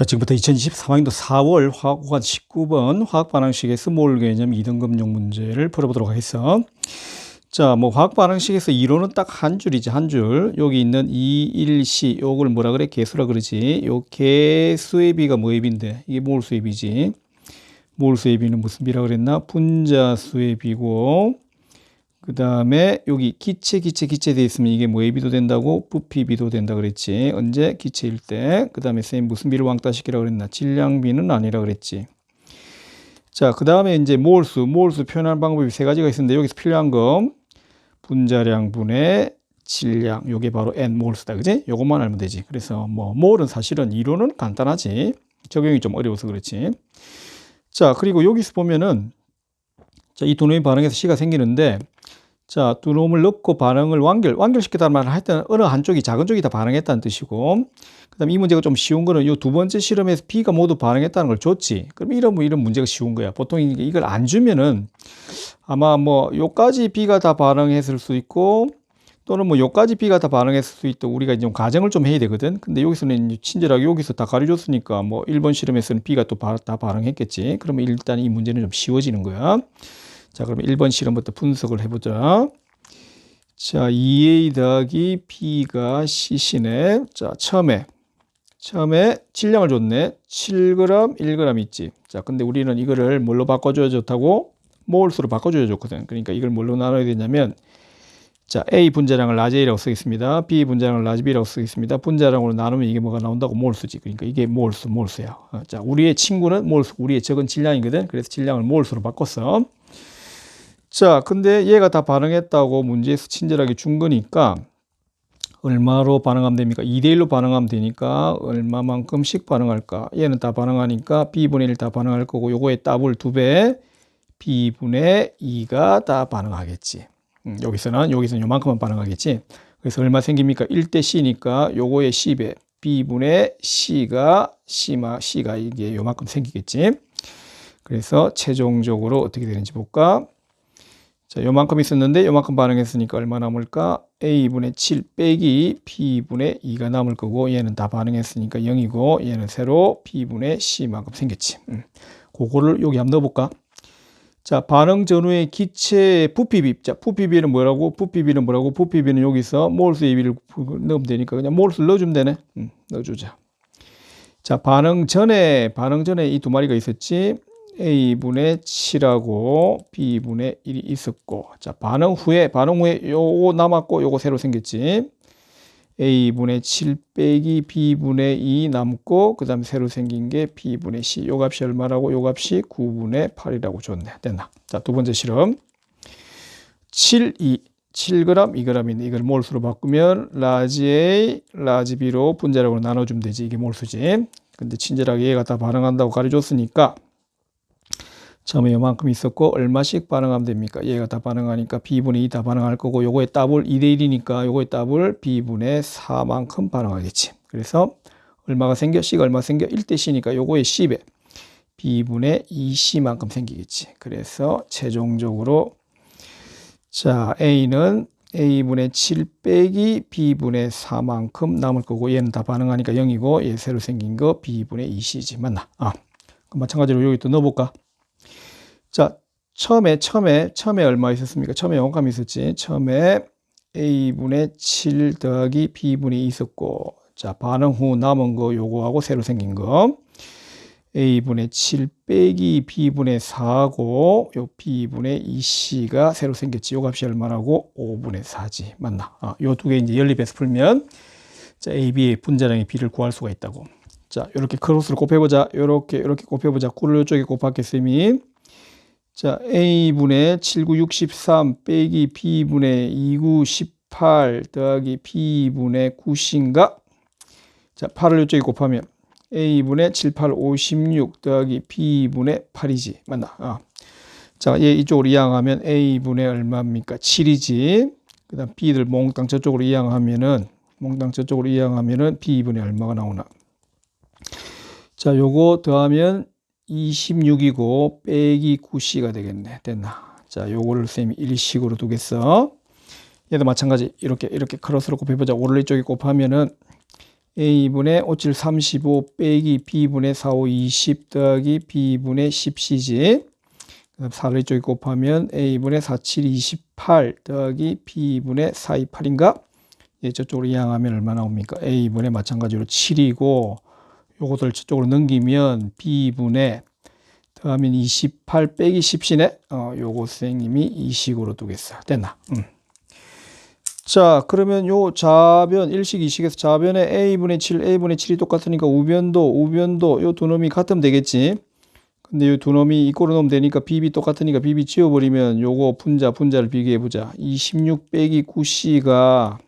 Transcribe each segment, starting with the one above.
자, 지금부터 2024학년도 4월 화학고관 19번 화학 반응식에서 몰 개념 2등급용 문제를 풀어보도록 하겠어. 자, 뭐 화학 반응식에서 이론은 딱 한 줄이지, 한 줄. 여기 있는 2, 1, C 요걸 뭐라 그래? 개수라 그러지. 요 개수의 비가 뭐의 비인데 이게 몰수의 비지. 몰수의 비는 무슨 비라 그랬나? 분자수의 비고 그 다음에 여기 기체 기체 기체 돼 있으면 이게 뭐의 비도 된다고? 부피 비도 된다 그랬지. 언제? 기체일 때 그 다음에 쌤 무슨 비를 왕따시키라 그랬나? 질량비는 아니라 그랬지. 자 그 다음에 이제 몰수. 몰수 표현하는 방법이 세 가지가 있는데 여기서 필요한 거 분자량 분의 질량. 요게 바로 n 몰수다. 그지? 요것만 알면 되지. 그래서 뭐 몰은 사실은 이론은 간단하지. 적용이 좀 어려워서 그렇지. 자 그리고 여기서 보면은 자, 이두 놈이 반응해서 C가 생기는데 자, 두 놈을 넣고 반응을 완결, 완결시키다는 말은 할 때는 어느 한쪽이 작은 쪽이 다 반응했다는 뜻이고 그 다음에 이 문제가 좀 쉬운 거는 이 두 번째 실험에서 B가 모두 반응했다는 걸 줬지. 그럼 이런 뭐 이런 문제가 쉬운 거야. 보통 이걸 안 주면은 아마 뭐 요까지 B가 다 반응했을 수 있고 또는 뭐 요까지 B가 다 반응했을 수 있다. 우리가 이제 가정을 좀 해야 되거든. 근데 여기서는 친절하게 여기서 다 가려줬으니까 뭐 1번 실험에서는 B가 또 다 반응했겠지. 그러면 일단 이 문제는 좀 쉬워지는 거야. 자, 그러면 1번 실험부터 분석을 해보자. 자, 2A 더하기 B가 C시네. 자, 처음에, 처음에 질량을 줬네. 7g, 1g 있지. 자, 근데 우리는 이거를 뭘로 바꿔줘야 좋다고? 몰수로 바꿔줘야 좋거든. 그러니까 이걸 뭘로 나눠야 되냐면, 자, A 분자량을 라지 A라고 쓰겠습니다. B 분자량을 라지 B라고 쓰겠습니다. 분자량으로 나누면 이게 뭐가 나온다고 몰수지. 그러니까 이게 몰수, 몰수야. 어, 자, 우리의 친구는 몰수, 우리의 적은 질량이거든. 그래서 질량을 몰수로 바꿨어. 자, 근데 얘가 다 반응했다고 문제에서 친절하게 준 거니까 얼마로 반응하면 됩니까? 2대1로 반응하면 되니까 얼마만큼씩 반응할까? 얘는 다 반응하니까 B분의 1 다 반응할 거고 요거의 더블 2배 B분의 2가 다 반응하겠지. 음, 여기서는 여기서는 요만큼만 반응하겠지. 그래서 얼마 생깁니까? 1대 C니까 요거의 C배 B분의 C가 C마 C가 이게 요만큼 생기겠지. 그래서 최종적으로 어떻게 되는지 볼까? 자, 요만큼 있었는데 요만큼 반응했으니까 얼마 남을까? A분의 7 빼기 B분의 2가 남을 거고 얘는 다 반응했으니까 0이고 얘는 새로 B분의 C만큼 생겼지. 음. 그거를 여기 한번 넣어볼까? 자, 반응 전후의 기체 부피비. 자, 부피비는 뭐라고? 부피비는 뭐라고? 부피비는 여기서 몰수 AB를 넣으면 되니까 그냥 몰수를 넣어주면 되네. 음, 넣어주자. 자, 반응 전에, 반응 전에 이 두 마리가 있었지. A분의 7하고 B분의 1이 있었고 자 반응 후에 반응 후에 요거 남았고 요거 새로 생겼지. A분의 7 빼기 B분의 2 남고 그 다음에 새로 생긴 게 B분의 C. 요 값이 얼마라고? 요 값이 9분의 8이라고 줬네. 됐나? 자두 번째 실험. 7, 2 7g, 2g인데 이걸 몰수로 바꾸면 라지 A, 라지 B로 분자량으로 나눠주면 되지. 이게 몰수지. 근데 친절하게 얘가 다 반응한다고 가르쳐줬으니까 처음에 요만큼 있었고 얼마씩 반응하면 됩니까? 얘가 다 반응하니까 B분의 2 다 반응할 거고 요거의 더블 2대 1이니까 요거의 더블 B분의 4만큼 반응하겠지. 그래서 얼마가 생겨? C가 얼마 생겨? 1대 C니까 요거의 C배 B분의 2C만큼 생기겠지. 그래서 최종적으로 자 A는 A분의 7 빼기 B분의 4만큼 남을 거고 얘는 다 반응하니까 0이고 얘 새로 생긴 거 B분의 2C지. 맞나? 아, 마찬가지로 여기 또 넣어볼까? 자, 처음에, 처음에, 처음에 얼마 있었습니까? 처음에 영감이 있었지. 처음에 A분의 7 더하기 B분이 있었고, 자, 반응 후 남은 거 요거하고 새로 생긴 거. A분의 7 빼기 B분의 4하고, 요 B분의 2C가 새로 생겼지. 요 값이 얼마라고? 5분의 4지. 맞나? 아, 요 두 개 이제 연립해서 풀면, 자, AB의 분자량의 B를 구할 수가 있다고. 자, 요렇게 크로스를 곱해보자. 요렇게, 요렇게 곱해보자. 꿀을 요쪽에 곱하겠으니, 자, A분의 79, 63 빼기 B분의 29, 18 더하기 B분의 9인가? 자, 8을 이쪽에 곱하면 A분의 7, 8, 56 더하기 B분의 8이지. 맞나? 아. 자, 얘 이쪽으로 이항하면 A분의 얼마입니까? 7이지. 그 다음 B들 몽땅 저쪽으로 이항하면은, 몽땅 저쪽으로 이항하면은 B분의 얼마가 나오나? 자, 요거 더하면 26이고 빼기 9c가 되겠네. 됐나? 자, 요거를 쌤이 일식으로 두겠어. 얘도 마찬가지 이렇게 이렇게 크로스로 곱해보자. 오를 쪽에 곱하면은 A분의 57 35 빼기 B분의 45 20 더하기 B분의 10C지. 그다음 4를 이쪽에 곱하면 A분의 47 28 더하기 B분의 428인가? 예, 저쪽으로 이항하면 얼마 나옵니까? A분의 마찬가지로 7이고 요것을 저쪽으로 넘기면 B분의 더하면 28 빼기 10시네. 어, 요거 선생님이 이 식으로 두겠어. 됐나? 음. 자, 그러면 요 좌변, 일식, 이식에서 좌변에 A분의 7, A분의 7이 똑같으니까 우변도, 우변도 요 두 놈이 같으면 되겠지. 근데 요 두 놈이 이꼴로 넣으면 되니까 BB 똑같으니까 BB 지워버리면 요거 분자, 분자를 비교해 보자. 26 빼기 9C가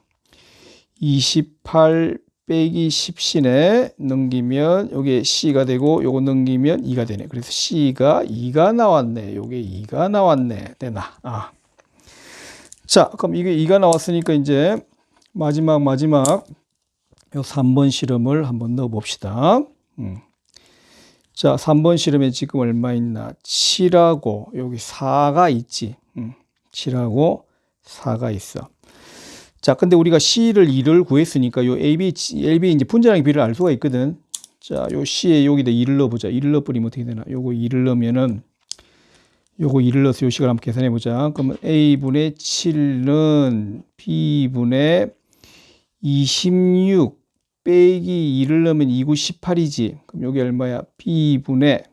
28 빼기 10C네. 넘기면 요게 C가 되고 요거 넘기면 2가 되네. 그래서 C가 2가 나왔네. 요게 2가 나왔네. 되나? 아. 자, 그럼 이게 2가 나왔으니까 이제 마지막 마지막 요 3번 실험을 한번 넣어 봅시다. 음. 자, 3번 실험에 지금 얼마 있나? 7하고 여기 4가 있지. 음. 7하고 4가 있어. 자, 근데 우리가 C를 2를 구했으니까 요 AB, LB 이제 분자량의 비를 알 수가 있거든. 자, 요 C에 여기다 2를 넣어보자. 2를 넣어버리면 어떻게 되나? 요거 2를 넣으면은 요거 2를 넣어서 요 식을 한번 계산해 보자. 그러면 A분의 7은 B분의 26 빼기 2를 넣으면 2구 18이지. 그럼 요게 얼마야? B분의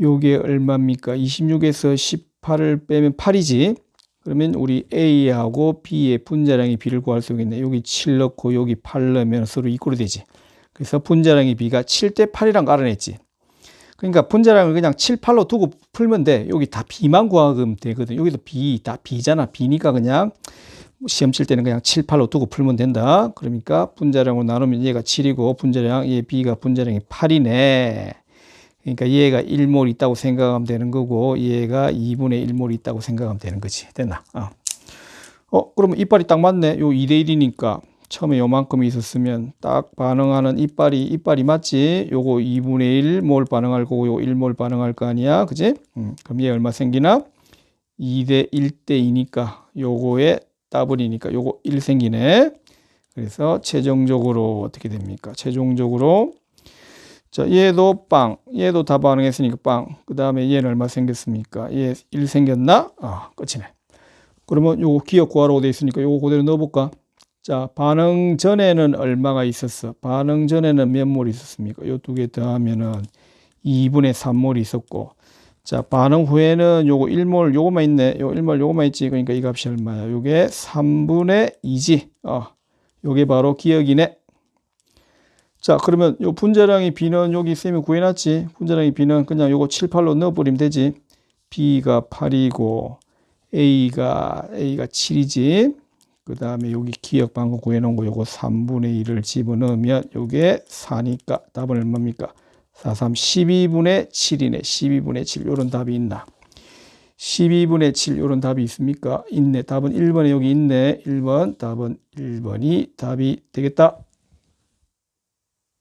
요게 얼마입니까? 26에서 18을 빼면 8이지. 그러면 우리 A하고 B의 분자량의 비를 구할 수 있겠네. 여기 7 넣고 여기 8 넣으면 서로 이꼴이 되지. 그래서 분자량의 비가 7 대 8이랑 알아냈지. 그러니까 분자량을 그냥 7, 8로 두고 풀면 돼. 여기 다 B만 구하면 되거든. 여기도 B, 다 B잖아. B니까 그냥 시험 칠 때는 그냥 7, 8로 두고 풀면 된다. 그러니까 분자량으로 나누면 얘가 7이고 분자량, 얘 B가 분자량이 8이네. 그러니까 얘가 1몰 있다고 생각하면 되는 거고 얘가 2분의 1몰 있다고 생각하면 되는 거지. 됐나? 어. 어, 그러면 이빨이 딱 맞네. 요 2대 1이니까 처음에 요만큼 있었으면 딱 반응하는 이빨이 이빨이 맞지? 요거 2분의 1 몰 반응할 거고 요거 1몰 반응할 거 아니야. 그지? 음, 그럼 얘 얼마 생기나? 2대 1대 2니까 요거에 더블이니까 요거 1 생기네. 그래서 최종적으로 어떻게 됩니까? 최종적으로 자, 얘도 빵. 얘도 다 반응했으니까 빵. 그 다음에 얘는 얼마 생겼습니까? 얘 1 생겼나? 아, 끝이네. 그러면 요거 기억 구하라고 돼 있으니까 요거 그대로 넣어볼까? 자, 반응 전에는 얼마가 있었어? 반응 전에는 몇몰 있었습니까? 요 두 개 더하면은 2분의 3몰이 있었고. 자, 반응 후에는 요거 1몰 요거만 있네. 요 1몰 요거만 있지. 그러니까 이 값이 얼마야? 요게 3분의 2지. 어, 요게 바로 기억이네. 자, 그러면 요 분자량의 B는 여기 쌤이 구해놨지. 분자량의 B는 그냥 요거 7, 8로 넣어버리면 되지. B가 8이고 A가 A가 7이지. 그 다음에 여기 기억 방금 구해놓은 거 요거 3분의 1을 집어넣으면 요게 4니까 답은 얼마입니까? 4, 3, 12분의 7이네. 12분의 7 요런 답이 있나? 12분의 7 요런 답이 있습니까? 있네. 답은 1번에 여기 있네. 1번 답은 1번이 답이 되겠다.